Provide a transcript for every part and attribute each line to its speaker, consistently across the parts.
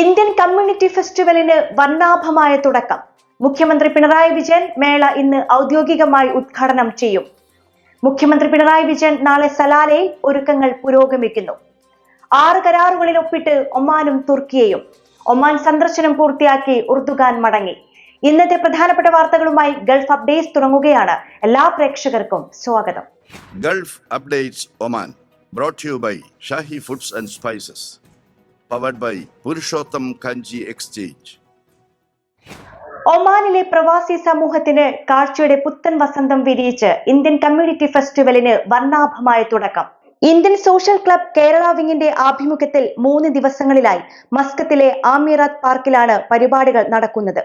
Speaker 1: Indian community ഫെസ്റ്റിവലിന് വർണാഭമായ തുടക്കം. മുഖ്യമന്ത്രി പിണറായി വിജയൻ മേള ഇന്ന് ഔദ്യോഗികമായി ഉദ്ഘാടനം ചെയ്യും. മുഖ്യമന്ത്രി പിണറായി വിജയൻ നാളെ സലാലയിൽ ഒരുക്കങ്ങൾ പുരോഗമിക്കുന്നു. ആറ് കരാറുകളിൽ ഒപ്പിട്ട് ഒമാനും തുർക്കിയയും. ഒമാൻ സന്ദർശനം പൂർത്തിയാക്കി ഉർദുഗാൻ മടങ്ങി. ഇന്നത്തെ പ്രധാനപ്പെട്ട വാർത്തകളുമായി ഗൾഫ് അപ്ഡേറ്റ്സ് തുടങ്ങുകയാണ്. എല്ലാ പ്രേക്ഷകർക്കും സ്വാഗതം.
Speaker 2: Gulf updates Oman brought you by Shahi foods and and Spices. By Purushottam Kanji exchange
Speaker 1: ഒമാനിലെ പ്രവാസി സമൂഹത്തിന് കാഴ്ചയുടെ പുത്തൻ വസന്തം വിരിയിച്ച് ഇന്ത്യൻ കമ്മ്യൂണിറ്റി ഫെസ്റ്റിവലിന് വർണാഭമായ തുടക്കം. ഇന്ത്യൻ സോഷ്യൽ ക്ലബ് കേരള വിങ്ങിന്റെ ആഭിമുഖ്യത്തിൽ മൂന്ന് ദിവസങ്ങളിലായി മസ്കത്തിലെ ആമിറാത്ത് പാർക്കിലാണ് പരിപാടികൾ നടക്കുന്നത്.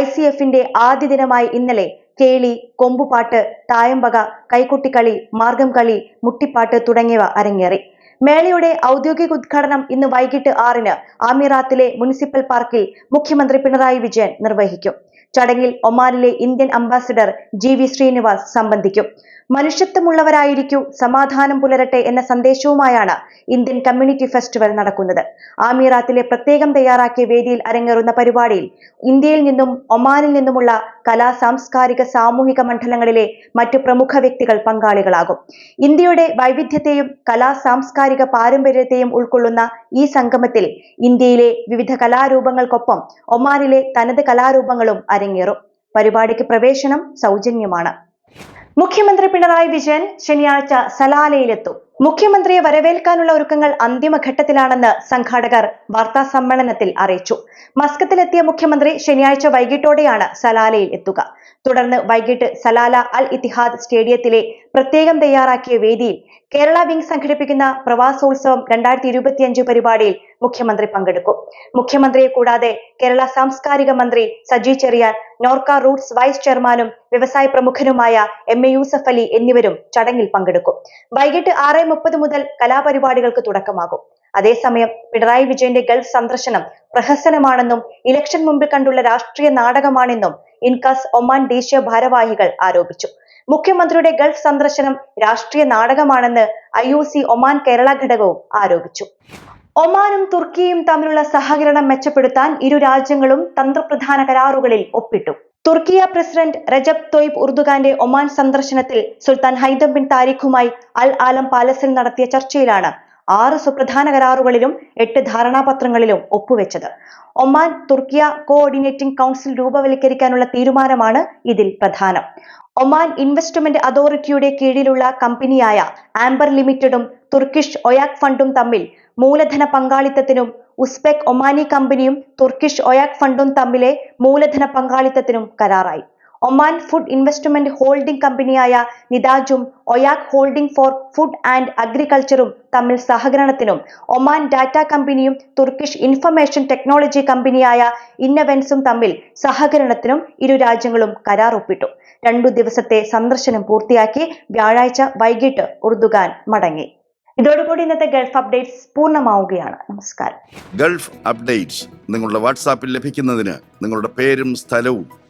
Speaker 1: ഐ സി എഫിന്റെ ആദ്യ ദിനമായി ഇന്നലെ കേളി കൊമ്പുപാട്ട് തായമ്പക കൈകൊട്ടിക്കളി മാർഗം കളി മുട്ടിപ്പാട്ട് തുടങ്ങിയവ അരങ്ങേറി. മേളയുടെ ഔദ്യോഗിക ഉദ്ഘാടനം ഇന്ന് വൈകിട്ട് ആറിന് ആമിറാത്തിലെ മുനിസിപ്പൽ പാർക്കിൽ മുഖ്യമന്ത്രി പിണറായി വിജയൻ നിർവഹിക്കും. ചടങ്ങിൽ ഒമാനിലെ Indian ambassador G V Srinivas സംബന്ധിക്കും. മനുഷ്യത്വമുള്ളവരായിരിക്കൂ സമാധാനം പുലരട്ടെ എന്ന സന്ദേശവുമായാണ് ഇന്ത്യൻ കമ്മ്യൂണിറ്റി ഫെസ്റ്റിവൽ നടക്കുന്നത്. ആമിറാത്തിലെ പ്രത്യേകം തയ്യാറാക്കിയ വേദിയിൽ അരങ്ങേറുന്ന പരിപാടിയിൽ ഇന്ത്യയിൽ നിന്നും ഒമാനിൽ നിന്നുമുള്ള കലാ സാംസ്കാരിക സാമൂഹിക മണ്ഡലങ്ങളിലെ മറ്റു പ്രമുഖ വ്യക്തികൾ പങ്കാളികളാകും. ഇന്ത്യയുടെ വൈവിധ്യത്തെയും കലാ സാംസ്കാരിക പാരമ്പര്യത്തെയും ഉൾക്കൊള്ളുന്ന ഈ സംഗമത്തിൽ ഇന്ത്യയിലെ വിവിധ കലാരൂപങ്ങൾക്കൊപ്പം ഒമാനിലെ തനത് കലാരൂപങ്ങളും അരങ്ങേറും. പരിപാടിക്ക് പ്രവേശനം സൗജന്യമാണ്. മുഖ്യമന്ത്രി പിണറായി വിജയൻ ശനിയാഴ്ച സലാലയിലെത്തും. മുഖ്യമന്ത്രിയെ വരവേൽക്കാനുള്ള ഒരുക്കങ്ങൾ അന്തിമഘട്ടത്തിലാണെന്ന് സംഘാടകർ വാർത്താ സമ്മേളനത്തിൽ അറിയിച്ചു. മസ്കത്തിലെത്തിയ മുഖ്യമന്ത്രി ശനിയാഴ്ച വൈകിട്ടോടെയാണ് സലാലയിൽ എത്തുക. തുടർന്ന് വൈകിട്ട് സലാല അൽ ഇത്തിഹാദ് സ്റ്റേഡിയത്തിലെ പ്രത്യേകം തയ്യാറാക്കിയ വേദിയിൽ കേരള വിംഗ് സംഘടിപ്പിക്കുന്ന പ്രവാസോത്സവം രണ്ടായിരത്തി ഇരുപത്തിയഞ്ച് പരിപാടിയിൽ മുഖ്യമന്ത്രി പങ്കെടുക്കും. മുഖ്യമന്ത്രിയെ കൂടാതെ കേരള സാംസ്കാരിക മന്ത്രി സജി ചെറിയാൻ നോർക്ക റൂട്ട്സ് വൈസ് ചെയർമാനും വ്യവസായ പ്രമുഖനുമായ എം എ യൂസഫ് അലി എന്നിവരും ചടങ്ങിൽ പങ്കെടുക്കും. വൈകിട്ട് ആറ് മുപ്പത് മുതൽ കലാപരിപാടികൾക്ക് തുടക്കമാകും. അതേസമയം പിണറായി വിജയന്റെ ഗൾഫ് സന്ദർശനം പ്രഹസനമാണെന്നും ഇലക്ഷൻ മുമ്പിൽ കണ്ടുള്ള രാഷ്ട്രീയ നാടകമാണെന്നും ഇൻകാസ് ഒമാൻ ദേശീയ ഭാരവാഹികൾ ആരോപിച്ചു. മുഖ്യമന്ത്രിയുടെ ഗൾഫ് സന്ദർശനം രാഷ്ട്രീയ നാടകമാണെന്ന് ഐ ഒമാൻ കേരള ഘടകവും ആരോപിച്ചു. ഒമാനും തുർക്കിയും തമ്മിലുള്ള സഹകരണം മെച്ചപ്പെടുത്താൻ ഇരു രാജ്യങ്ങളും തന്ത്രപ്രധാന കരാറുകളിൽ ഒപ്പിട്ടു. തുർക്കിയ പ്രസിഡന്റ് റജബ് തൊയ്ബ് ഉർദുഗാന്റെ ഒമാൻ സന്ദർശനത്തിൽ സുൽത്താൻ ഹൈദം ബിൻ താരിഖുമായി അൽ ആലം പാലസിൽ നടത്തിയ ചർച്ചയിലാണ് ആറ് സുപ്രധാന കരാറുകളിലും എട്ട് ധാരണാപത്രങ്ങളിലും ഒപ്പുവെച്ചത്. ഒമാൻ തുർക്കിയ കോഓർഡിനേറ്റിംഗ് കൗൺസിൽ രൂപവൽക്കരിക്കാനുള്ള തീരുമാനമാണ് ഇതിൽ പ്രധാനം. ഒമാൻ ഇൻവെസ്റ്റ്മെന്റ് അതോറിറ്റിയുടെ കീഴിലുള്ള കമ്പനിയായ ആംബർ ലിമിറ്റഡും തുർക്കിഷ് ഒയാക് ഫണ്ടും തമ്മിൽ മൂലധന പങ്കാളിത്തത്തിനും ഉസ്ബെക് ഒമാനി കമ്പനിയും തുർക്കിഷ് ഒയാക് ഫണ്ടും തമ്മിലെ മൂലധന പങ്കാളിത്തത്തിനും കരാറായി. ഒമാൻ ഫുഡ് ഇൻവെസ്റ്റ്മെന്റ് ഹോൾഡിംഗ് കമ്പനിയായ നിതാജും Oyak holding for food and അഗ്രികൾച്ചറും തമ്മിൽ സഹകരണത്തിനും ഒമാൻ ഡാറ്റ കമ്പനിയും തുർക്കിഷ് ഇൻഫർമേഷൻ ടെക്നോളജി കമ്പനിയായ ഇന്നവെൻസും തമ്മിൽ സഹകരണത്തിനും ഇരു രാജ്യങ്ങളും കരാർ ഒപ്പിട്ടു രണ്ടു ദിവസത്തെ സന്ദർശനം പൂർത്തിയാക്കി വ്യാഴാഴ്ച വൈകിട്ട് ഉർദുഗാൻ മടങ്ങി. ഇതോടുകൂടി ഇന്നത്തെ ഗൾഫ് അപ്ഡേറ്റ്സ് പൂർണമാവുകയാണ്. നമസ്കാരം.
Speaker 2: ഗൾഫ് അപ്ഡേറ്റ്സ് നിങ്ങളുടെ വാട്സാപ്പിൽ ലഭിക്കുന്നതിന് നിങ്ങളുടെ പേരും സ്ഥലവും